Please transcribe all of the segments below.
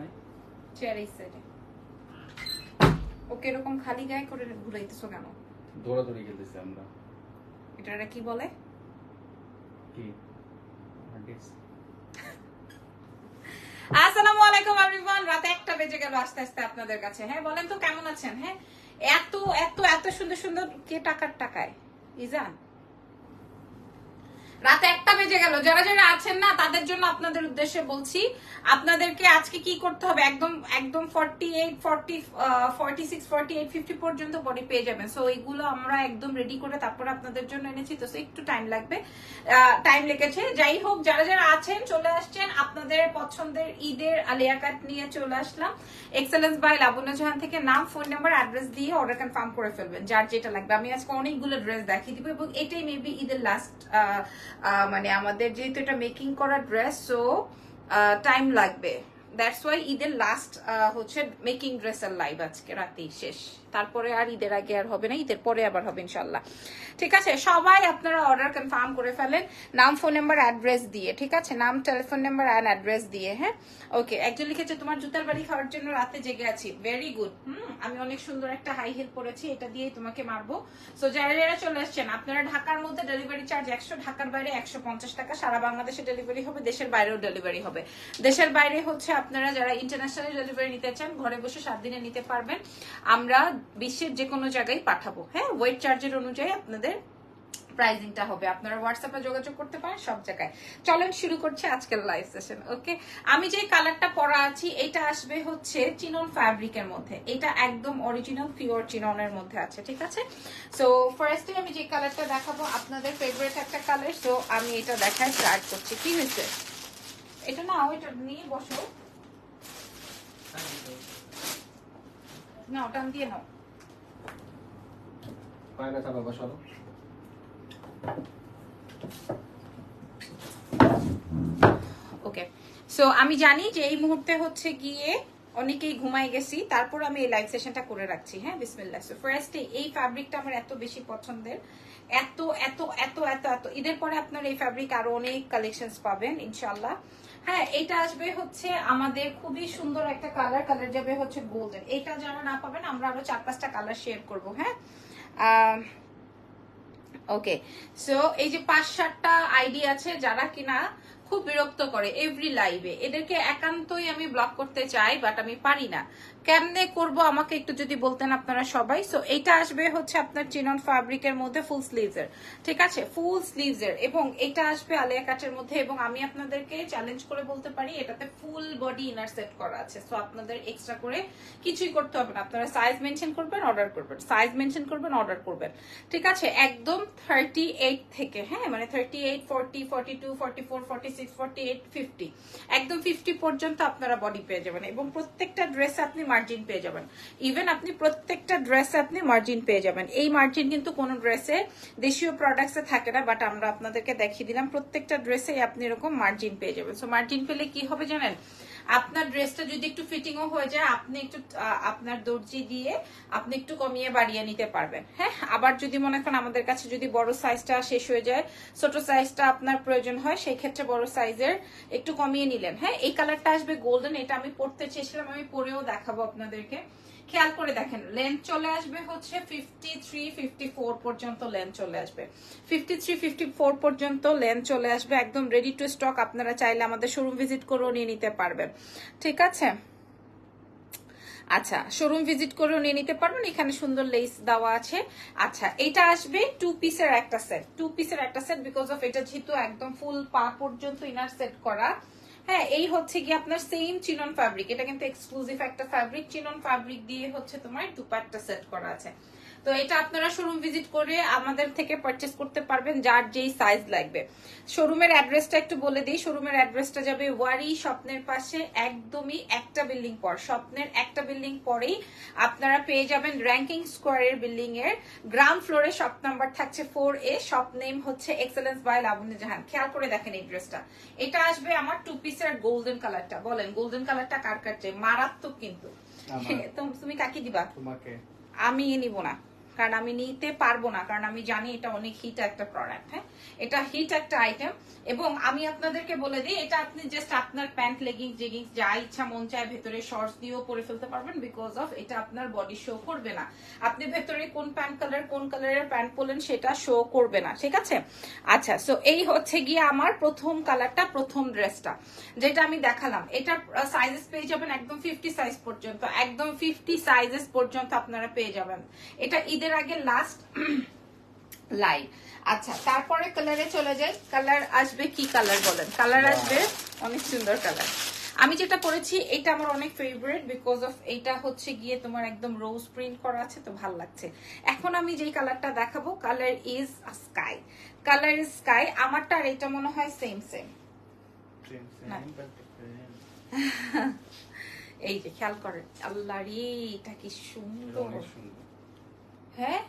নাই চেয়ার এই সাইডে খালি গায়ে করে ঘুরাইতেছো কেন দৌড়াদৌড়ি খেলতেছি আমরা এটা কি বলে কি হার্ডিস আসসালামু আলাইকুম এভরিওয়ান রাত একটা বেজে গেল। আস্তে আস্তে আপনাদের কাছে। হ্যাঁ বলেন তো কেমন আছেন? হ্যাঁ? এত এত এত সুন্দর সুন্দর কে টাকার টাকায়? ইজান? রাতে একটা বেজে গেল। যারা যারা আছেন না, তাদের জন্য আপনাদের উদ্দেশ্যে বলছি, আপনাদেরকে আজকে কি করতে হবে? একদম একদম forty eight forty forty six forty eight fifty পর্যন্ত বডি পেয়ে যাবেন। সো এইগুলো আমরা একদম রেডি করে তারপর আপনাদের জন্য এনেছি। তো একটু টাইম লাগবে। টাইম লেগেছে। যাই হোক, যারা যারা আছেন, চলে আসছেন। আপনাদের পছন্দের ঈদের আলিয়া কাট নিয়ে চলে আসলাম। এক্সেলেন্স বাই লাবণ্য জাহান থেকে নাম ফোন নাম্বার অ্যাড্রেস দিয়ে অর্ডার কনফার্ম করে ফেলবেন। যার যেটা লাগবে। আমি আজকে অনেকগুলো ড্রেস দেখিয়ে দিব এবং এটাই মেবি ঈদের লাস্ট মানে আমাদের যেহেতু এটা মেকিং করা ড্রেস সো টাইম লাগবে। দ্যাটস ওয়াই ঈদের লাস্ট হচ্ছে মেকিং ড্রেসের লাইভ আজকে, রাতেই শেষ। তারপরে আর ঈদের আগে আর হবে না, ঈদের পরে আবার হবে ইনশাল্লাহ ঠিক আছে? সবাই আপনারা অর্ডার কনফার্ম করে ফেলেন। নাম ফোন নাম্বার অ্যাড্রেস দিয়ে, ঠিক আছে? নাম টেলিফোন নাম্বার অ্যান্ড অ্যাড্রেস দিয়ে হ্যাঁ? ওকে একজন লিখেছে, তোমার জুতার বাড়ি খাওয়ার জন্য রাতে জেগে আছি। ভেরি গুড হুম, আমি অনেক সুন্দর একটা হাই হিল পরেছি, এটা দিয়েই তোমাকে মারবো। সো যারা যারা চলে আসছেন, আপনারা ঢাকার মধ্যে ডেলিভারি চার্জ একশো, ঢাকার বাইরে একশো পঞ্চাশ টাকা। সারা বাংলাদেশে ডেলিভারি হবে, দেশের বাইরেও ডেলিভারি হবে। দেশের বাইরে হচ্ছে আপনারা যারা ইন্টারন্যাশনাল ডেলিভারি নিতে চান, ঘরে বসে সাত দিনে নিতে পারবেন। আমরা বিশ্বের যে কোনো জায়গায় পাঠাবো হ্যাঁ? ওয়েট চার্জের অনুযায়ী আপনাদের প্রাইজিংটা হবে। আপনারা হোয়াটসঅ্যাপে যোগাযোগ করতে পারেন সব জায়গায়। চলেন শুরু করছে আজকের লাইভ সেশন ওকে আমি যে কালারটা পরা আছি, এটা আসবে হচ্ছে চিনন ফ্যাব্রিকের মধ্যে। এটা একদম অরিজিনাল পিওর চিননের মধ্যে আছে, ঠিক আছে? সো ফার্স্টে আমি যে কালারটা দেখাবো, আপনাদের ফেভারিট একটা কালার সো আমি এটা দেখায় স্টার্ট করছি। কি হয়েছে? এটা না, ওইটা নিয়ে বসো। না ওটা দিয়ে নাও পায়ে ব্যথা বাবা সরো ওকে সো আমি জানি যে এই মুহূর্তে হচ্ছে গিয়ে অনেকেই ঘুমাই গেছি তারপর আমি এই লাইভ সেশনটা করে রাখছি হ্যাঁ বিসমিল্লাহ। সো ফার্স্টে এই ফ্যাব্রিকটা আমার এত বেশি পছন্দের এত এত এত এত এত। ঈদের পরে আপনার এই ফ্যাব্রিক আরও অনেক কালেকশনস পাবেন ইনশাল্লাহ হ্যাঁ এটা আসবে হচ্ছে আমাদের খুবই সুন্দর একটা কালার কালার যাবে হচ্ছে গোল্ডেন এটা যারা না পাবেন, আমরা আরও চার পাঁচটা কালার শেয়ার করব হ্যাঁ? ওকে সো এই যে পাঁচ সাতটা আইডি আছে, যারা কিনা খুব বিরক্ত করে এভরি লাইভে এদেরকে একান্তই আমি ব্লক করতে চাই বাট আমি পারি না। কেমনে করব আমাকে একটু যদি বলতেন আপনারা সবাই? সো এটা আসবে হচ্ছে আপনার চিনন ফ্যাব্রিকের মধ্যে ফুল স্লিভস ঠিক আছে? ফুল স্লিভস এর। এবং এটা আসবে আলিয়া কাটের মধ্যে, এবং আমি আপনাদেরকে চ্যালেঞ্জ করে বলতে পারি, এটাতে ফুল বডি ইনার সেট করা আছে। সো আপনাদের এক্সট্রা করে কিছুই করতে হবে না। আপনারা সাইজ মেনশন করবেন অর্ডার করবেন। সাইজ মেনশন করবেন অর্ডার করবেন। ঠিক আছে? একদম থার্টি থেকে হ্যাঁ? মানে thirty eight forty forty two forty four forty six eight fifty একদম ফিফটি পর্যন্ত আপনারা বডি পেয়ে যাবেন এবং প্রত্যেকটা ড্রেসে আপনি মার্জিন পেয়ে যাবেন। ইভেন আপনি প্রত্যেকটা ড্রেসে আপনি মার্জিন পেয়ে যাবেন। এই মার্জিন কিন্তু কোনো ড্রেসে দেশীয় প্রোডাক্টসে থাকে না বাট আমরা আপনাদেরকে দেখিয়ে দিলাম প্রত্যেকটা ড্রেসে আপনি এরকম মার্জিন পেয়ে যাবেন। সো মার্জিন পেলে কি হবে জানেন? আপনার ড্রেসটা যদি একটু ফিটিংও হয়ে যায়, আপনি একটু আপনার দর্জি দিয়ে আপনি একটু কমিয়ে বাড়িয়ে নিতে পারবেন। হ্যাঁ? আবার যদি মনে করেন আমাদের কাছে যদি বড় সাইজটা শেষ হয়ে যায়, ছোট সাইজটা আপনার প্রয়োজন হয়, সেই ক্ষেত্রে বড় সাইজের একটু কমিয়ে নিলেন। হ্যাঁ? এই কালারটা আসবে গোল্ডেন এটা আমি পড়তে চেয়েছিলাম, আমি পরেও দেখাবো আপনাদেরকে। খেয়াল করে দেখেন লেন্থ চলে আসবে হচ্ছে ফিফটি থ্রি ফিফটি ফোর পর্যন্ত লেন্থ চলে আসবে। ফিফটি থ্রি ফিফটি ফোর পর্যন্ত লেন্থ চলে আসবে, একদম রেডি টু স্টক আপনারা চাইলে আমাদের শোরুম ভিজিট করেও নিয়ে নিতে পারবেন। ঠিক আছে? আচ্ছা শোরুম ভিজিট করেও নিয়ে নিতে পারবেন, এখানে সুন্দর লেস দেওয়া আছে। আচ্ছা এটা আসবে টু পিসের একটা সেট টু পিসের একটা সেট বিকজ অফ এটা যেহেতু একদম ফুল পা পর্যন্ত ইনার সেট করা। হ্যাঁ এই হচ্ছে কি আপনার সেম চিনন ফ্যাব্রিক এটা কিন্তু এক্সক্লুসিভ একটা ফ্যাব্রিক চিনন ফ্যাব্রিক দিয়ে হচ্ছে তোমার দুপাট্টা সেট করা আছে। তো এটা আপনারা শোরুম ভিজিট করে আমাদের থেকে পারচেস করতে পারবেন যার যেই সাইজ লাগবে। শোরুমের অ্যাড্রেসটা একটু বলে দিই। শোরুমের অ্যাড্রেসটা যাবে ওয়ারি স্বপ্নের পাশে একদমই একটা বিল্ডিং পর। স্বপ্নের একটা বিল্ডিং পরেই আপনারা পেয়ে যাবেন র্যাঙ্কিং স্কোয়ারের বিল্ডিং এর। গ্রাউন্ড ফ্লোরে শপ নাম্বার থাকছে ফোর এ শপ নেম হচ্ছে এক্সেলেন্স বাই লাবণ্য জাহান। খেয়াল করে দেখেন এই ড্রেসটা এটা আসবে আমার টু পিসের গোল্ডেন কালারটা বলেন গোল্ডেন কালারটা কার কার চাই? মারাত্মক কিন্তু। তুমি কাকে দিবা? তোমাকে। আমি নিব না। কারণ আমি নিতে পারব না, কারণ আমি জানি এটা অনেক হিট একটা প্রোডাক্ট হ্যাঁ? এটা হিট একটা আইটেম এবং আমি আপনাদেরকে বলে দিই, এটা আপনি জাস্ট আপনার প্যান্ট লেগিংস জেগিংস যা ইচ্ছা মন চায় ভেতরে শর্টস দিয়েও পরে ফেলতে পারবেন বিকজ অফ এটা আপনার বডি শো করবে না। আপনি ভেতরে কোন প্যান্ট কালার কোন কালারের প্যান্ট পরলেন সেটা শো করবে না, ঠিক আছে? আচ্ছা সো এই হচ্ছে গিয়ে আমার প্রথম কালারটা প্রথম ড্রেসটা যেটা আমি দেখালাম। এটা সাইজেস পেয়ে যাবেন একদম ফিফটি সাইজ পর্যন্ত, একদম ফিফটি সাইজেস পর্যন্ত আপনারা পেয়ে যাবেন। এটা ঈদের আগে লাস্ট লাইভ আচ্ছা তারপরে কালারে চলে যাই। কালার আসবে কি কালার বলেন? কালার আসবে অনেক সুন্দর কালার আমি যেটা পরেছি এটা আমার অনেক ফেভারিট বিকজ অফ এটা হচ্ছে গিয়ে তোমার একদম রোজ প্রিন্ট করা আছে তো ভালো লাগছে। এখন আমি যেই কালারটা দেখাবো colour is sky colour is sky আমারটা আর এটা মনে হয় সেম সেম এই যে খেয়াল করেন। আল্লাহ রে এটা কি সুন্দর। হ্যাঁ?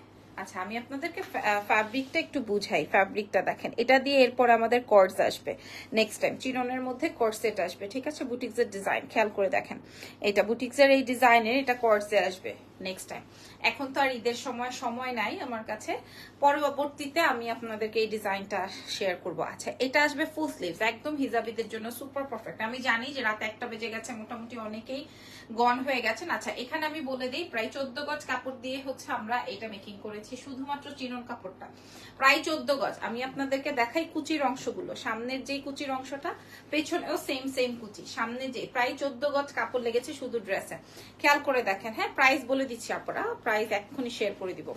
আচ্ছা আমি আপনাদেরকে ফ্যাব্রিকটা একটু বুঝাই। ফ্যাব্রিকটা দেখেন, এটা দিয়ে এরপর আমাদের কর্স আসবে। নেক্সট টাইম চিরনের মধ্যে কর্সেট আসবে, ঠিক আছে? বুটিক্সের ডিজাইন খেয়াল করে দেখেন। এটা বুটিক্সের এই ডিজাইনের এটা কর্সে আসবে। নেক্সট টাইম এখন তো আর ঈদের সময় সময় নাই আমার কাছে। পরবর্তীতে আমি আপনাদেরকে এই ডিজাইনটা শেয়ার করব। আচ্ছা এটা আসবে ফুল স্লিভস একদম হিজাবিদের জন্য সুপার পারফেক্ট আমি জানি যে রাতে একটা বেজে গেছে, মোটামুটি অনেকেই গন হয়ে গেছেন। আচ্ছা এখানে আমি বলে দিই, প্রায় চোদ্দ গজ কাপড় দিয়ে হচ্ছে আমরা এটা মেকিং করেছি, শুধুমাত্র চিনন কাপড়টা। প্রায় চোদ্দ গজ। আমি আপনাদেরকে দেখাই কুচির অংশগুলো। সামনের যে কুচির অংশটা, পেছনেও সেম সেম কুচি। সামনে যে, প্রায় চোদ্দ গজ কাপড় লেগেছে শুধু ড্রেসে খেয়াল করে দেখেন হ্যাঁ প্রাইস বলে দিচ্ছি আপনারা প্রাইস এক্ষুনি শেয়ার করে দিব।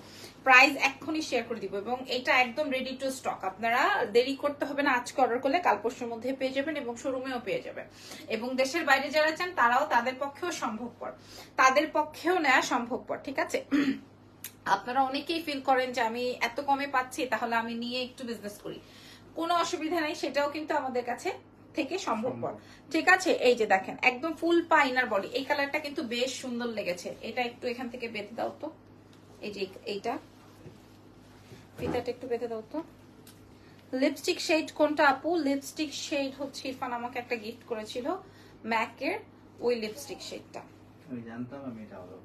প্রাইস এক্ষুনি শেয়ার করে দিব এবং এটা একদম রেডি টু স্টক আপনারা দেরি করতে হবে না, আজকে অর্ডার করলে কাল পরশুর মধ্যে পেয়ে যাবেন এবং শোরুমেও পেয়ে যাবেন। এবং দেশের বাইরে যারা চান, তারাও তাদের পক্ষেও সম্ভবপর। তাদের পক্ষেও নেওয়া সম্ভবপর, ঠিক আছে? আপনারা অনেকেই ফিল করেন যে আমি এত কমে পাচ্ছি, তাহলে আমি নিয়ে একটু বিজনেস করি। কোনো অসুবিধা নেই, সেটাও কিন্তু আমাদের কাছে থেকে সম্ভবপর ঠিক আছে? এই যে দেখেন একদম ফুল পা ইনার বডি এই কালারটা কিন্তু বেশ সুন্দর লেগেছে। এটা একটু এখান থেকে বেঁধে দাও তো। এই যে এইটা। ফিতাটা একটু বেঁধে দাও তো। লিপস্টিক শেড কোনটা আপু? লিপস্টিক শেড হচ্ছে ইরফান আমাকে একটা গিফট করেছিল ম্যাকের ওই লিপস্টিক শেডটা আমি জানতাম আমি এটা অর্ডার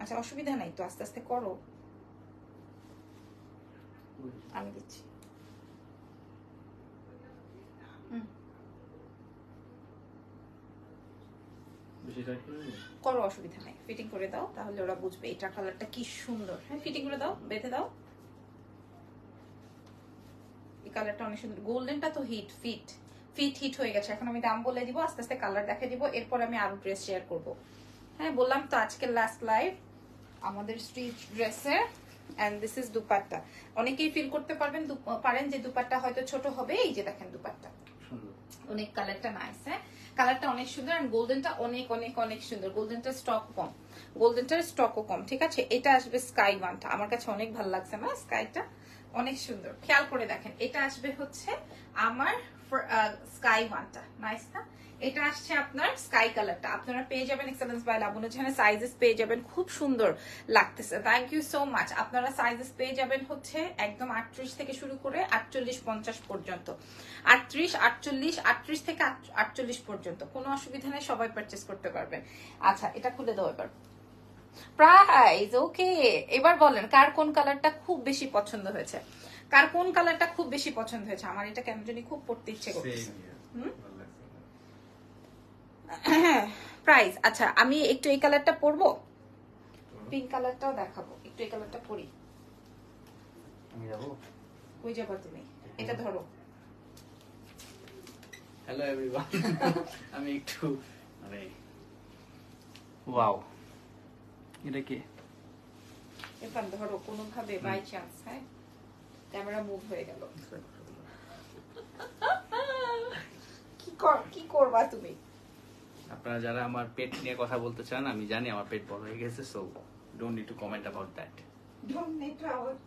আচ্ছা অসুবিধা নাই তো আস্তে আস্তে করো। আমি দিচ্ছি হুম, বেশি টাইট করে অসুবিধা নাই। ফিটিং করে দাও, তাহলে ওরা বুঝবে এটা কালারটা কি সুন্দর। হ্যাঁ ফিটিং করে দাও, বেঁধে দাও। এই কালারটা অনেক সুন্দর। গোল্ডেনটা তো হিট ফিট ফিট হিট হয়ে গেছে। এখন আমি দাম বলে দিব, আস্তে আস্তে কালার দেখে দিব, এরপর আমি আরও ড্রেস শেয়ার করব। হ্যাঁ বললাম তো আজকের লাস্ট লাইভ আমাদের স্ট্রিট ড্রেসের এন্ড দিস ইজ দুপাট্টা। অনেকেই ফিল করতে পারবেন পারেন যে দুপাট্টা হয়তো ছোট হবে, এই যে দেখেন দুপাট্টা। অনেক কালারটা নাইস হ্যাঁ? কালারটা অনেক সুন্দর আর গোল্ডেনটা অনেক অনেক অনেক সুন্দর। গোল্ডেনটা স্টক কম। গোল্ডেনটার স্টকও কম, ঠিক আছে? এটা আসবে স্কাই ওয়ানটা আমার কাছে অনেক ভালো লাগছে না স্কাইটা অনেক সুন্দর। খেয়াল করে দেখেন, এটা আসবে হচ্ছে আমার স্কাই ওয়ানটা নাইস না? এটা আসছে আপনার স্কাই কালারটা আপনারা পেয়ে যাবেন এক্সেলেন্স বাই লাবণু যেখানে সাইজেস পেয়ে যাবেন খুব সুন্দর লাগতেছে। থ্যাংক ইউ সো মাচ আপনারা সাইজেস পেয়ে যাবেন হচ্ছে একদম আটত্রিশ থেকে শুরু করে আটচল্লিশ পঞ্চাশ পর্যন্ত। আটত্রিশ আটচল্লিশ আটত্রিশ থেকে আটচল্লিশ পর্যন্ত। কোনো অসুবিধা নেই সবাই পারচেস করতে পারবেন। আচ্ছা এটা খুলে দাও এবার। প্রাইস ওকে এবার বলেন কার কোন কালারটা খুব বেশি পছন্দ হয়েছে? কার কোন কালারটা খুব বেশি পছন্দ হয়েছে? আমার এটা কেন জানি খুব পড়তে ইচ্ছে করছে. হুম? প্রাইস আচ্ছা আমি একটু এই কালারটা পরবো? পিঙ্ক কালারটাও দেখাবো। একটু এই কালারটা পরি। আমি যাব? ওই যাবা তুমি? এটা ধরো। হ্যালো এভরিওয়ান আমি একটু মানে ওয়াও এটা কি? এবার ধরো কোনোভাবে বাই চান্স হ্যাঁ? ক্যামেরা মুভ হয়ে গেল। কি কর কি করবা তুমি? আপনারা যারা আমার পেট নিয়ে কথা বলতে চান আমি জানি আমার পেট বড় হয়ে গেছে so don't need to comment about that Don't make trouble.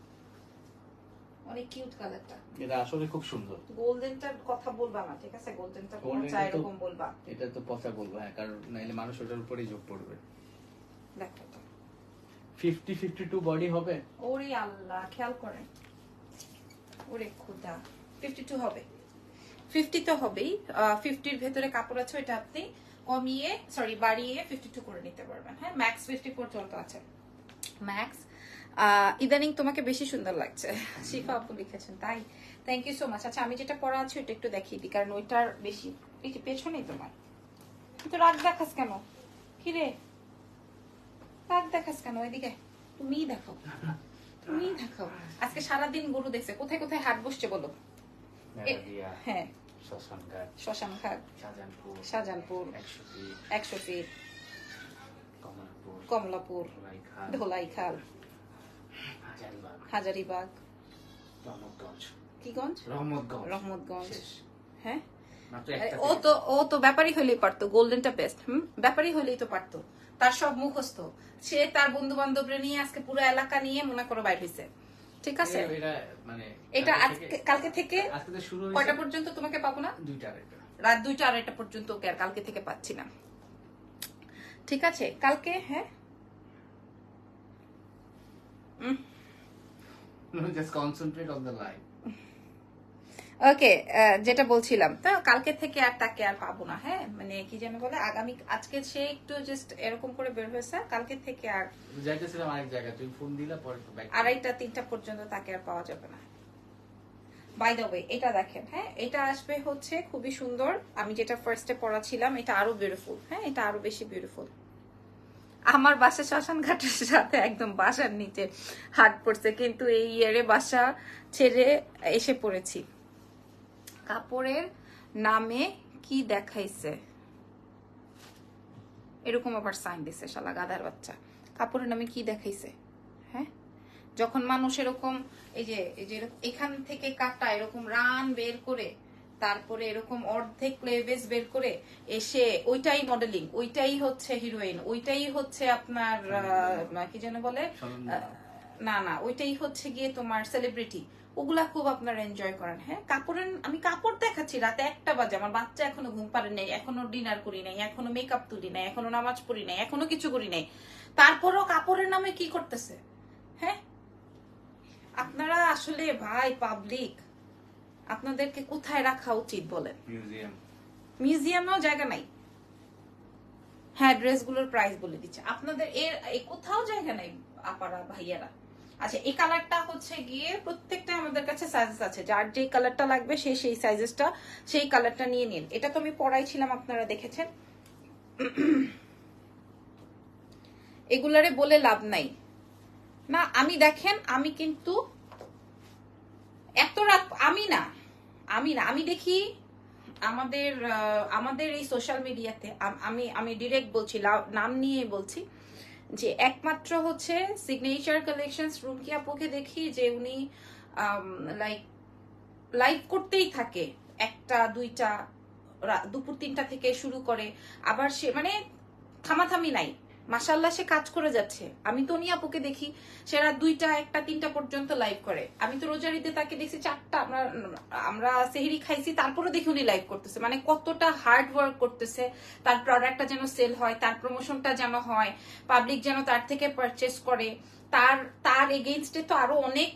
অনেক কিউট কালারটা এটা আসলে খুব সুন্দর। গোল্ডেনটার কথা বলবা না ঠিক আছে? গোল্ডেনটা কোন চাই এরকম বলবা। এটা তো পচা বলব হ্যাঁ কারণ নাইলে মানুষ ওটার উপরেই যোগ পড়বে দেখো এটা। ফিফটি ফিফটি বডি হবে? ওরে আল্লাহ খেয়াল করেন ওরে খুদা ফিফটি টু হবে। ফিফটি তো হবেই ফিফটির ভেতরে কাপড় আছে ওইটা আপনি কমিয়ে সরি বাড়িয়ে ফিফটি টু করে নিতে পারবেন। হ্যাঁ ম্যাক্স ফিফটি পর্যন্ত আছে। ম্যাক্স ইদানিং তোমাকে বেশি সুন্দর লাগছে। শিফা আপু লিখেছেন তাই? থ্যাংক ইউ সো মাচ আচ্ছা আমি যেটা পড়া আছে ওটা একটু দেখিয়ে দিই কারণ ওইটার বেশি পেছনেই তোমার। কিন্তু রাগ দেখাস কেন? কি রে রাগ দেখাস কেন? ওইদিকে তুমিই দেখো তুমি দেখো আজকে সারাদিন গরু দেখছে। কোথায় কোথায় হাট বসছে বলো? হ্যাঁ। শ্মশানঘাট। শ্মশান শাহজাহানপুর। শাহজাহানপুর। একশো ফিট একশো ফিট কমলাপুর। কমলাপুর। ধোলাইখাল। হাজারিবাগ। হাজারিবাগ। রহমতগঞ্জ। কি রহমতগঞ্জ। রহমতগঞ্জ। হ্যাঁ? ও তো ও তো ব্যাপারই হলেই পারতো গোল্ডেনটা বেস্ট হুম? ব্যাপারই হলেই তো পারতো। তার সব মুখস্থ। সে তার বন্ধু বান্ধবরা নিয়ে আজকে পুরো এলাকা নিয়ে মনে করো বাইর হয়েছে ঠিক আছে? এটা মানে কালকে থেকে- কালকে থেকে কয়টা পর্যন্ত তোমাকে পাবো না? দুইটা রাত দুইটা আড়াইটা পর্যন্ত ওকে আর কালকে থেকে পাচ্ছি না। ঠিক আছে কালকে হ্যাঁ? Just concentrate on the life okay যেটা বলছিলাম। তো কালকে থেকে আর তাকে আর পাবো না হ্যাঁ? মানে কি যেন বলে আগামী আজকে সে একটু জাস্ট এরকম করে বের হয়েছে কালকে থেকে আর যাইতেছিলাম আরেক জায়গায় তুমি ফোন দিলা পরে ব্যাক আড়াইটা তিনটা পর্যন্ত তাকে আর পাওয়া যাবে না। বাই দ্য ওয়ে এটা দেখেন হ্যাঁ? এটা আসবে হচ্ছে খুবই সুন্দর। আমি যেটা ফার্স্টে পড়াছিলাম এটা আরও বিউটিফুল হ্যাঁ? এটা আরও বেশি বিউটিফুল আমার বাসা শ্মশান ঘাটের সাথে একদম বাসার নিচে হাট পড়ছে কিন্তু এই ইয়ারে বাসা ছেড়ে এসে পড়েছি। কাপড়ের নামে কি দেখাইছে? এরকম আবার সাইন দিছে শালা গাদার বাচ্চা। কাপড়ের নামে কি দেখাইছে? হ্যাঁ? যখন মানুষ এরকম এই যে এই যে এখান থেকে কাটা এরকম রান বের করে তারপরে এরকম অর্ধেক ক্লেভেজ বের করে এসে ওইটাই মডেলিং ওইটাই হচ্ছে হিরোইন ওইটাই হচ্ছে আপনার কি যেন বলে? না না ওইটাই হচ্ছে গিয়ে তোমার সেলিব্রিটি ওগুলা খুব আপনারা এনজয় করেন হ্যাঁ? কাপড়ের আমি কাপড় দেখাচ্ছি রাতে একটা বাজে আমার বাচ্চা এখনও ঘুম পারে নাই এখনও ডিনার করি নাই এখনও মেকআপ তুলি নাই এখনও নামাজ পড়ি নাই এখনও কিছু করি নাই। তারপরও কাপড়ের নামে কি করতেছে হ্যাঁ? আপনারা আসলে ভাই পাবলিক আপনাদেরকে কোথায় রাখা উচিত বলেন? মিউজিয়াম মিউজিয়ামেও জায়গা নাই। হ্যাঁ ড্রেসগুলোর প্রাইস বলে দিচ্ছে। আপনাদের এর কোথাও জায়গা নাই আপারা ভাইয়ারা। আচ্ছা এই কালারটা হচ্ছে গিয়ে প্রত্যেকটা আমাদের কাছে সাইজেস আছে। যার যে কালারটা লাগবে, সে সেই সাইজেসটা সেই কালারটা নিয়ে নিন। এটা তো আমি পড়াইছিলাম আপনারা দেখেছেন। এগুলারে বলে লাভ নাই। না, আমি দেখেন, আমি কিন্তু এত রাত, আমি না আমি না, আমি দেখি আমাদের আমাদের এই সোশ্যাল মিডিয়াতে আমি আমি ডিরেক্ট বলছি নাম নিয়ে বলছি। যে একমাত্র হচ্ছে সিগনেচার কালেকশন রুমকি আপুকে দেখি যে উনি লাইক লাইভ করতেই থাকে। একটা, দুইটা দুপুর তিনটা থেকে শুরু করে। আবার সে মানে থামাথামি নাই। মাসাল্লাহ সে কাজ করে যাচ্ছে। আমি তো উনি আপুকে দেখি, সে রাত দুইটা, একটা, তিনটা পর্যন্ত লাইভ করে। আমি তো রোজারিতে তাকে দেখছি চারটা, আমরা আমরা সেহরি খাইছি তারপরে দেখি উনি লাইভ করতেছে। মানে কতটা হার্ড ওয়ার্ক করতেছে, তার প্রোডাক্টটা যেন সেল হয়, তার প্রমোশনটা যেন হয় পাবলিক যেন তার থেকে পারচেস করে। তার তার এগেইনস্টে তো আরও অনেক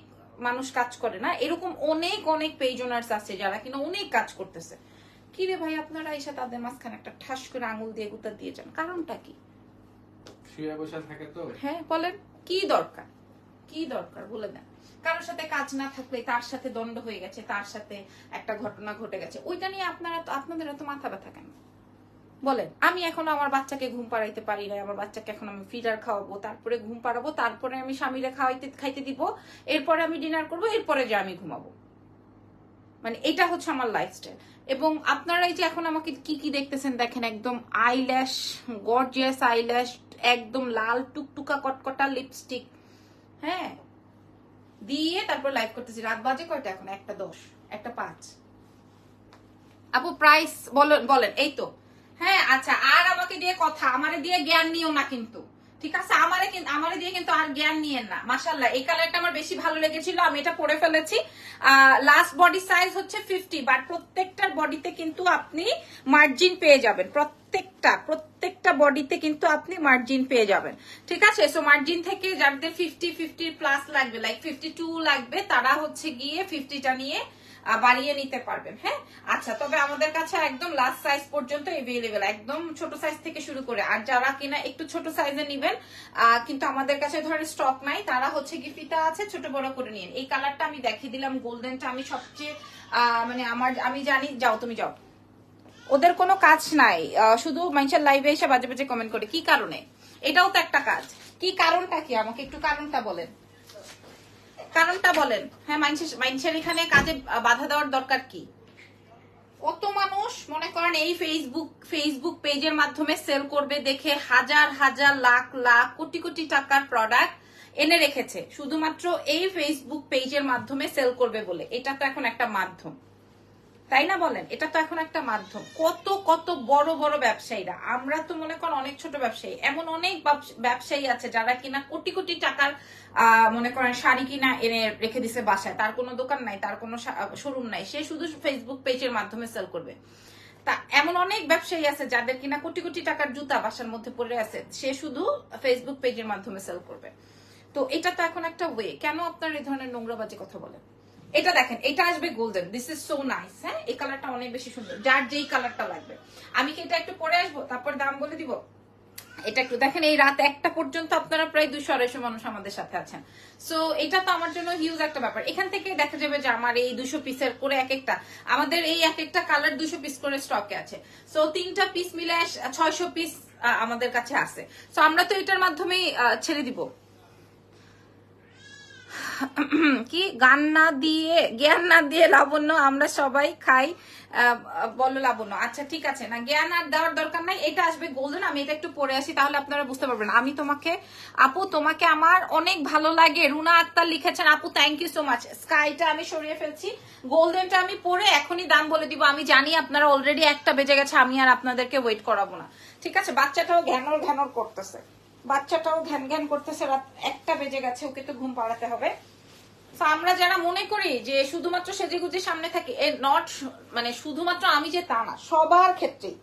মানুষ কাজ করে না? এরকম অনেক অনেক পেজ ওনার্স আছে যারা কিনা অনেক কাজ করতেছে। কি রে ভাই, আপনারা এসে তাদের মাঝখানে একটা ঠাস করে আঙুল দিয়ে গুতা দিয়ে যান। কারণটা কি? শুয়ে থাকে তো? হ্যাঁ বলেন, কি দরকার? কি দরকার? বলে দেন। কারোর সাথে কাজ না থাকলে তার সাথে দ্বন্দ্ব হয়ে গেছে, তার সাথে একটা ঘটনা ঘটে গেছে। ওইটা নিয়ে আপনারা তো আপনাদের এত মাথা ব্যথা কেন? বলেন, আমি এখনও আমার বাচ্চাকে ঘুম পাড়াইতে পারি না আমার বাচ্চাকে এখন আমি ফিডার খাওয়াবো, তারপরে ঘুম পাড়াবো, তারপরে আমি স্বামীরে খাওয়াইতে খাইতে দিব, এরপরে আমি ডিনার করব, এরপরে যে আমি ঘুমাবো। মানে এটা হচ্ছে আমার লাইফস্টাইল এবং আপনারা এই যে এখন আমাকে কি কি দেখতেছেন দেখেন একদম আইল্যাশ গর্জিয়াস আইল্যাশ একদম লাল টুকটুকা কটকটা লিপস্টিক হ্যাঁ? দিয়ে তারপর লাইভ করতেছি। রাত বাজে কয়টা এখন? একটা দশ, একটা পাঁচ। আপু প্রাইস বলেন বলেন, এই তো। হ্যাঁ আচ্ছা আর আমাকে দিয়ে কথা, আমারে দিয়ে জ্ঞান নিও না কিন্তু। ঠিক আছে, আমারে কিন্তু আমারে দিয়ে কিন্তু আর জ্ঞান নিয়েন না। মাশাল্লাহ এই কালারটা আমার বেশি ভালো লেগেছিল, আমি এটা পরে ফেলেছি। লাস্ট বডি সাইজ হচ্ছে ফিফটি বাট প্রত্যেকটার বডিতে কিন্তু আপনি মার্জিন পেয়ে যাবেন। প্রত্যেকটা প্রত্যেকটা বডিতে কিন্তু আপনি মার্জিন পেয়ে যাবেন। ঠিক আছে সো মার্জিন থেকে যাদের ফিফটি ফিফটি প্লাস লাগবে লাইক ফিফটি টু লাগবে, তারা হচ্ছে গিয়ে ফিফটিটা নিয়ে বাড়িয়ে নিতে পারবেন হ্যাঁ? আচ্ছা তবে আমাদের কাছে একদম লাস্ট সাইজ পর্যন্ত এভেলেবেল একদম ছোট সাইজ থেকে শুরু করে। আর যারা কিনা একটু ছোট সাইজে নিবেন কিন্তু আমাদের কাছে ধরেন স্টক নাই, তারা হচ্ছে ফিতা আছে, ছোট বড় করে নিন। এই কালারটা আমি দেখিয়ে দিলাম গোল্ডেনটা আমি সবচেয়ে মানে আমার, আমি জানি, যাও তুমি যাও। ওদের কোনো কাজ নাই শুধু মানুষের লাইভে এসে বাজে বাজে কমেন্ট করে। কি কারণে? এটাও তো একটা কাজ। কি কারণটা কি? আমাকে একটু কারণটা বলেন। কারণটা বলেন। হ্যাঁ মানুষের এখানে কাজে বাধা দেওয়ার দরকার কি? কত মানুষ মনে করেন এই ফেসবুক ফেসবুক পেজের মাধ্যমে সেল করবে, দেখে হাজার হাজার, লাখ লাখ, কোটি কোটি টাকার প্রোডাক্ট এনে রেখেছে। শুধুমাত্র এই ফেসবুক পেজের মাধ্যমে সেল করবে বলে। এটা তো এখন একটা মাধ্যম। তাই না বলেন? এটা তো এখন একটা মাধ্যম। কত কত বড় বড় ব্যবসায়ীরা। আমরা তো মনে করেন অনেক ছোট ব্যবসায়ী। এমন অনেক ব্যবসায়ী আছে যারা কিনা কোটি কোটি টাকার মনে করেন শাড়ি কিনা এনে রেখে দিছে বাসায়। তার কোনো দোকান নাই, তার কোনো শোরুম নাই। সে শুধু ফেসবুক পেজের মাধ্যমে সেল করবে। তা এমন অনেক ব্যবসায়ী আছে যাদের কিনা কোটি কোটি টাকার জুতা বাসার মধ্যে পড়ে আছে। সে শুধু ফেসবুক পেজের মাধ্যমে সেল করবে। তো এটা তো এখন একটা ওয়ে কেন আপনার এই ধরনের নোংরাবাজি কথা বলেন? এটা দেখেন, এটা আসবে golden this is so nice হ্যাঁ? এই কালারটা অনেক বেশি সুন্দর। যার যেই কালারটা লাগবে। আমি কি এটা একটু পরে আসব? তারপর দাম বলে দিব। এটা একটু দেখেন, এই রাত একটা পর্যন্ত আপনারা প্রায় দুশো আড়াইশো মানুষ আমাদের সাথে আছেন। সো এটা তো আমার জন্য হিউজ একটা ব্যাপার। এখান থেকে দেখা যাবে যে আমার এই দুশো পিসের করে এক একটা, আমাদের এই এক একটা কালার দুশো পিস করে স্টকে আছে। সো তিনটা পিস মিলে ছয়শো পিস আমাদের কাছে আছে। সো আমরা তো এটার মাধ্যমেই ছেড়ে দিব। কি, গান না দিয়ে, জ্ঞান না দিয়ে লাবণ্য আমরা সবাই খাই বলো লাবণ্য। আচ্ছা ঠিক আছে। না, জ্ঞান আর দেওয়ার দরকার নাই, এটা আসবে গোল্ডেন আমি এটা একটু পরে আসি, তাহলে আপনারা বুঝতে পারবেন। আমি তোমাকে, আপু, তোমাকে আমার অনেক ভালো লাগে। রুনা আক্তার লিখেছেন, আপু থ্যাংক ইউ সো মাচ স্কাইটা আমি সরিয়ে ফেলছি গোল্ডেনটা আমি পরে এখনই দাম বলে দিব। আমি জানি আপনারা অলরেডি একটা বেজে গেছে, আমি আর আপনাদেরকে ওয়েট করাবো না। ঠিক আছে, বাচ্চাটাও ঘ্যানর ঘ্যানর করতেছে। বাচ্চাটাও ঘ্যান ঘ্যান করতেছে রাত একটা বেজে গেছে ওকে তো ঘুম পাড়াতে হবে। তো আমরা যারা মনে করি যে শুধুমাত্র সেজেগুজে সামনে থাকি এ নট মানে শুধুমাত্র আমি যে তা না সবার ক্ষেত্রেই।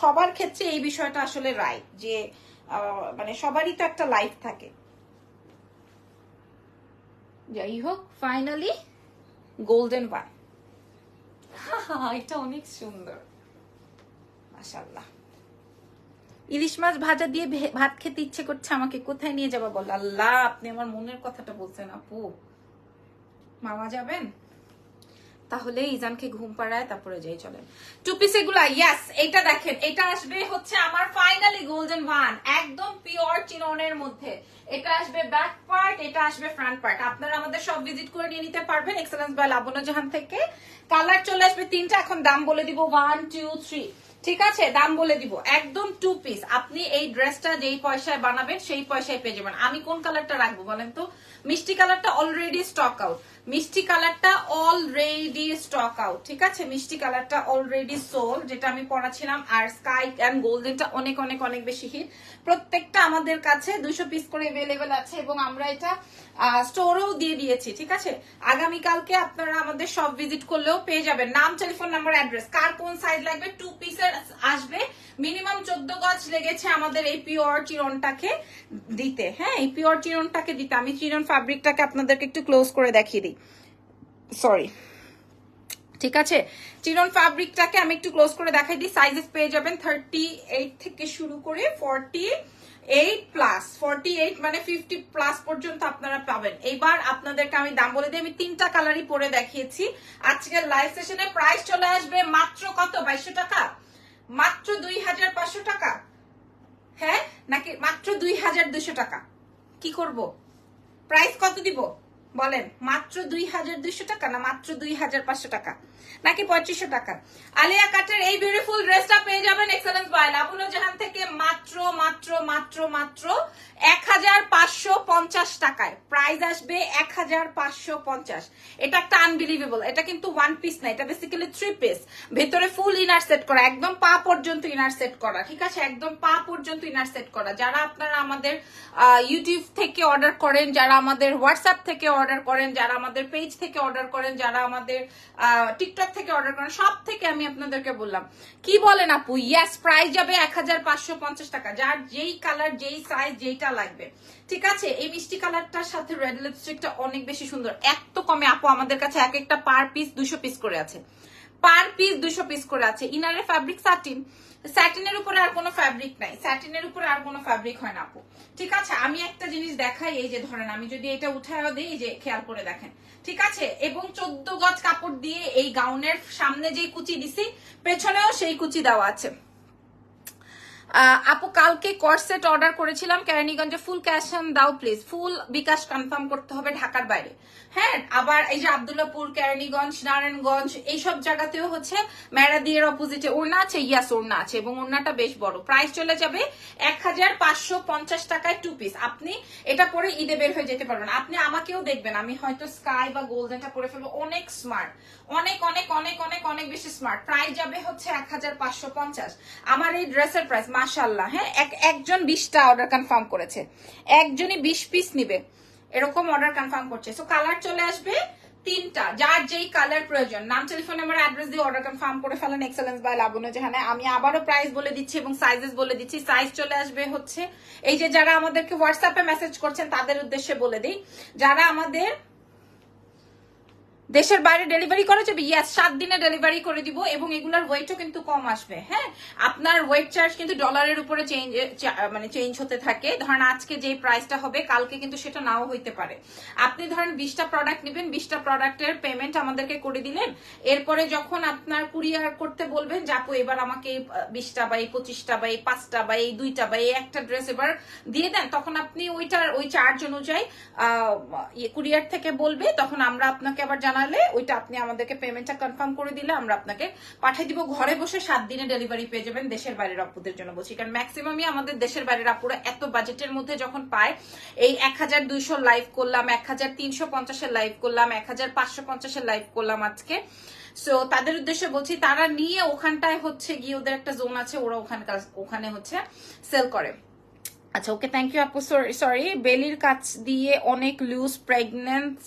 সবার ক্ষেত্রে এই বিষয়টা আসলে রাইট যে মানে সবারই তো একটা লাইফ থাকে। যাই হোক ফাইনালি গোল্ডেন ওয়ান এটা অনেক সুন্দর। মাশাল্লাহ ইলিশ মাছ ভাজা দিয়ে ভাত খেতে ইচ্ছে করছে, আমাকে কোথায় নিয়ে যাবা বল? আল্লাহ, আপনি আমার মনের কথাটা বলছেন, আপু। মামা যাবেন? তাহলে ইজানকে ঘুম পাড়ায়, তারপরে যাই, চলেন। টু পিস এগুলা ইয়াস এটা দেখেন, এটা আসবে হচ্ছে আমার ফাইনালি গোল্ডেন ওয়ান একদম পিওর চিননের মধ্যে। এটা আসবে ব্যাক পার্ট এটা আসবে ফ্রন্ট পার্ট আপনারা আমাদের সব ভিজিট করে নিয়ে নিতে পারবেন এক্সেলেন্স বাই লাবণ্য জাহান থেকে। কালার চলে আসবে তিনটা, এখন দাম বলে দিব ওয়ান টু থ্রি ঠিক আছে? দাম বলে দিব। একদম টু পিস আপনি এই ড্রেসটা যেই পয়সায় বানাবেন, সেই পয়সায় পেয়ে যাবেন। আমি কোন কালারটা রাখব বলেন তো? মিষ্টি কালারটা অলরেডি স্টক আউট মিষ্টি কালারটা অলরেডি স্টক আউট ঠিক আছে? মিষ্টি কালারটা অলরেডি সোল যেটা আমি পড়াছিলাম আর স্কাই অ্যান্ড গোল্ডেনটা অনেক অনেক অনেক বেশি হিট প্রত্যেকটা আমাদের কাছে দুশো পিস করে অ্যাভেলেবেল আছে এবং আমরা এটা স্টোরেও দিয়ে দিয়েছি, ঠিক আছে? আগামীকালকে আপনারা আমাদের সব ভিজিট করলেও পেয়ে যাবেন। নাম টেলিফোন নাম্বার অ্যাড্রেস কার কোন সাইজ লাগবে? টু পিসের আসবে। মিনিমাম চোদ্দ গজ লেগেছে আমাদের এই পিওর চিরনটাকে দিতে। হ্যাঁ এই পিওর চিরনটাকে দিতে। আমি চিরন ফ্যাব্রিকটাকে আপনাদেরকে একটু ক্লোজ করে দেখিয়ে দিই। সরি ঠিক আছে? চিরন ফ্যাব্রিকটাকে আমি একটু ক্লোজ করে দেখাই দিই। সাইজেস পেয়ে যাবেন থার্টি এইট থেকে শুরু করে forty eight plus forty eight মানে ফিফটি প্লাস পর্যন্ত আপনারা পাবেন। এবার আপনাদেরকে আমি দাম বলে দিই। আমি তিনটা কালারই পরে দেখিয়েছি। আজকের লাইভ সেশনে প্রাইস চলে আসবে মাত্র কত? বাইশশো টাকা? মাত্র দুই হাজার পাঁচশো টাকা? হ্যাঁ? নাকি মাত্র দুই হাজার দুশো টাকা? কি করব? প্রাইস কত দিব? বলেন, মাত্র দুই হাজার দুইশো টাকা না মাত্র দুই হাজার পাঁচশো টাকা? নাকি পঁচিশশো টাকা? আলিয়া কাটের এই বিউটিফুল ড্রেসটা পেয়ে যাবেন এক্সেলেন্স বাই লাবুল জাহান থেকে মাত্র মাত্র মাত্র মাত্র এক হাজার পাঁচশো পঞ্চাশ টাকায় প্রাইস আসবে এক হাজার পাঁচশো পঞ্চাশ। এটা একটা আনবিলিভেবল এটা কিন্তু ওয়ান পিস না, এটা বেসিক্যালি থ্রি পিস ভেতরে ফুল ইনার সেট করা, একদম পা পর্যন্ত ইনার সেট করা, ঠিক আছে? একদম পা পর্যন্ত ইনার সেট করা। যারা আপনারা আমাদের ইউটিউব থেকে অর্ডার করেন, যারা আমাদের হোয়াটসঅ্যাপ থেকে অর্ডার করেন, যারা আমাদের পেজ থেকে অর্ডার করেন, যারা আমাদের টিকটক থেকে অর্ডার করেন, সব থেকে আমি আপনাদেরকে বললাম। কি বলেন আপু? ইয়াস প্রাইস যাবে এক হাজার পাঁচশো পঞ্চাশ টাকা। যার যেই কালার যেই সাইজ যেইটা লাগবে। ঠিক আছে? এই মিষ্টি কালারটার সাথে রেড লিপস্টিকটা অনেক বেশি সুন্দর। এত কমে আপু, আমাদের কাছে এক একটা পার পিস দুশো পিস করে আছে। পার পিস দুইশো পিস করে আছে। ইনারের ফ্যাব্রিক সাটিন স্যাটিনের উপরে আর কোনো ফ্যাব্রিক নাই। স্যাটিনের উপরে আর কোনো ফ্যাব্রিক হয় না, আপু। ঠিক আছে, আমি একটা জিনিস দেখাই, এই যে ধরেন, আমি যদি এটা উঠায় দিই যে খেয়াল করে দেখেন। ঠিক আছে, এবং চোদ্দ গজ কাপড় দিয়ে এই গাউনের সামনে যেই কুচি দিছি, পেছনেও সেই কুচি দেওয়া আছে। আপু, কালকে কর্সেট অর্ডার করেছিলাম কেরানীগঞ্জে। ফুল ক্যাশ দাও প্লিজ ফুল বিকাশ কনফার্ম করতে হবে ঢাকার বাইরে। হ্যাঁ আবার এই যে আবদুল্লাপুর, কেরানীগঞ্জ, নারায়ণগঞ্জ, এইসব জায়গাতেও হচ্ছে ম্যারাদিয়ের অপোজিটে ওড়না আছে? ইয়াস ওড়না আছে এবং ওড়নাটা বেশ বড়। প্রাইস চলে যাবে এক হাজার পাঁচশো পঞ্চাশ টাকায় টু পিস আপনি এটা পরে ঈদে বের হয়ে যেতে পারবেন। আপনি আমাকেও দেখবেন। আমি হয়তো স্কাই বা গোল্ডেনটা পরে ফেলব। অনেক স্মার্ট অনেক অনেক অনেক অনেক অনেক বেশি স্মার্ট প্রাইস যাবে হচ্ছে এক হাজার পাঁচশো পঞ্চাশ। আমার এই ড্রেসের প্রাইস মাশাল্লাহ হ্যাঁ? এক, একজন বিশটা অর্ডার কনফার্ম করেছে। একজনই বিশ পিস নিবে। এরকম অর্ডার কনফার্ম করছে। সো কালার চলে আসবে তিনটা। যার যেই কালার প্রয়োজন। নাম টেলিফোন নাম্বার অ্যাড্রেস দিয়ে অর্ডার কনফার্ম করে ফেলেন এক্সেলেন্স বাই লাবণ্য যেখানে আমি আবারও প্রাইস বলে দিচ্ছি এবং সাইজেস বলে দিচ্ছি। সাইজ চলে আসবে হচ্ছে, এই যে যারা আমাদেরকে হোয়াটসঅ্যাপে মেসেজ করছেন, তাদের উদ্দেশ্যে বলে দিই। যারা আমাদের দেশের বাইরে ডেলিভারি করা যাবে? ইয়াস সাত দিনে ডেলিভারি করে দিব এবং এগুলোর ওয়েটও কিন্তু কম আসবে হ্যাঁ? আপনার ওয়েট চার্জ কিন্তু ডলারের উপরে চেঞ্জ মানে চেঞ্জ হতে থাকে। ধরেন আজকে যে প্রাইসটা হবে, কালকে কিন্তু সেটা নাও হইতে পারে। আপনি ধরেন বিশটা প্রোডাক্ট নেবেন, বিশটা প্রোডাক্টের পেমেন্ট আমাদেরকে করে দিলেন। এরপরে যখন আপনার কুরিয়ার করতে বলবেন যে, আপু, এবার আমাকে বিশটা বা এই পঁচিশটা বা এই পাঁচটা বা এই দুইটা বা এই একটা ড্রেস এবার দিয়ে দেন, তখন আপনি ওইটার, ওই চার্জ অনুযায়ী কুরিয়ার থেকে বলবে। তখন আমরা আপনাকে আবার জানালে ওইটা আপনি আমাদেরকে পেমেন্টটা কনফার্ম করে দিলে আমরা আপনাকে পাঠিয়ে দিব। ঘরে বসে সাত দিনে ডেলিভারি পেয়ে যাবেন দেশের বাইরের আপুদের জন্য বলছি। কারণ ম্যাক্সিমামই আমাদের দেশের বাইরের আপুরা এত বাজেটের মধ্যে যখন পায়, এই এক হাজার দুইশো লাইভ করলাম এক হাজার তিনশো পঞ্চাশের লাইভ করলাম এক হাজার পাঁচশো পঞ্চাশের লাইভ করলাম আজকে। সো তাদের উদ্দেশ্যে বলছি, তারা নিয়ে ওখানটায় হচ্ছে গিয়ে ওদের একটা জোন আছে, ওরা ওখানকার ওখানে হচ্ছে সেল করে। আচ্ছা ওকে থ্যাংক ইউ আপু। সরি বেলির কাছ দিয়ে অনেক লুজ প্রেগনেন্স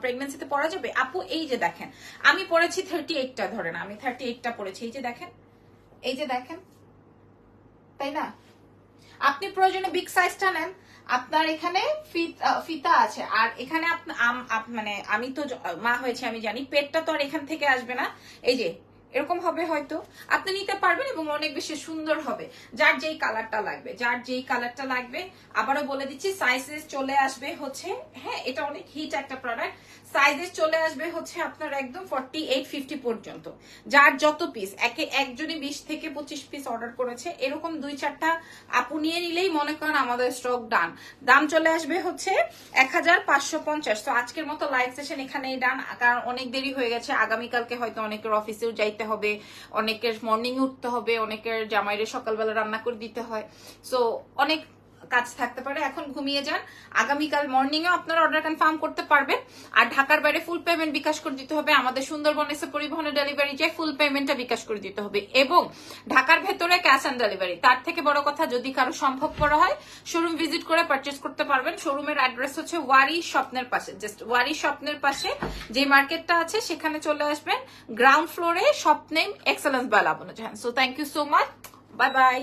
প্রেগনেন্সিতে পড়া যাবে? আপু, এই যে দেখেন, আমি পড়েছি থার্টি এইটটা ধরেন, আমি থার্টি এইটটা পড়েছি, এই যে দেখেন, এই যে দেখেন, তাই না? আপনি প্রয়োজনে বিগ সাইজটা নেন, আপনার এখানে ফিত- আছে, আর এখানে মানে আমি তো মা হয়েছে, আমি জানি, পেটটা তো আর এখান থেকে আসবে না। এই যে এরকম হবে হয়তো। আপনি নিতে পারবেন এবং অনেক বেশি সুন্দর হবে। যার যেই কালারটা লাগবে, যার যেই কালারটা লাগবে, আবারও বলে দিচ্ছি সাইজেস চলে আসবে হচ্ছে হ্যাঁ এটা অনেক হিট একটা প্রোডাক্ট সাইজেস চলে আসবে হচ্ছে আপনার একদম ফর্টি এইট ফিফটি পর্যন্ত। যার যত পিস একে একজনই বিশ থেকে পঁচিশ পিস অর্ডার করেছে, এরকম দুই চারটা আপু নিয়ে নিলেই মনে করেন আমাদের স্টক ডান দাম চলে আসবে হচ্ছে এক হাজার পাঁচশো পঞ্চাশ। তো আজকের মতো লাইভ সেশন এখানেই ডান কারণ অনেক দেরি হয়ে গেছে। আগামীকালকে হয়তো অনেকের অফিসেও যাইতে হবে, অনেকের মর্নিং উঠতে হবে, অনেকের জামাইরে সকালবেলা রান্না করে দিতে হয়। সো অনেক কাজ থাকতে পারে, এখন ঘুমিয়ে যান। আগামীকাল মর্নিং এও আপনারা অর্ডার কনফার্ম করতে পারবেন। আর ঢাকার বাইরে ফুল পেমেন্ট বিকাশ করে দিতে হবে। আমাদের সুন্দরবন এসে পরিবহনের ডেলিভারি যায় ফুল পেমেন্টটা বিকাশ করে দিতে হবে। এবং ঢাকার ভেতরে ক্যাশ অন ডেলিভারি তার থেকে বড় কথা, যদি কারও সম্ভব করা হয় শোরুম ভিজিট করে পারচেস করতে পারবেন। শোরুমের অ্যাড্রেস হচ্ছে ওয়ারি স্বপ্নের পাশে। জাস্ট ওয়ারি স্বপ্নের পাশে যে মার্কেটটা আছে, সেখানে চলে আসবেন। গ্রাউন্ড ফ্লোরে স্বপ্নেম excellence by Labonno Jahan so thank you so much bye bye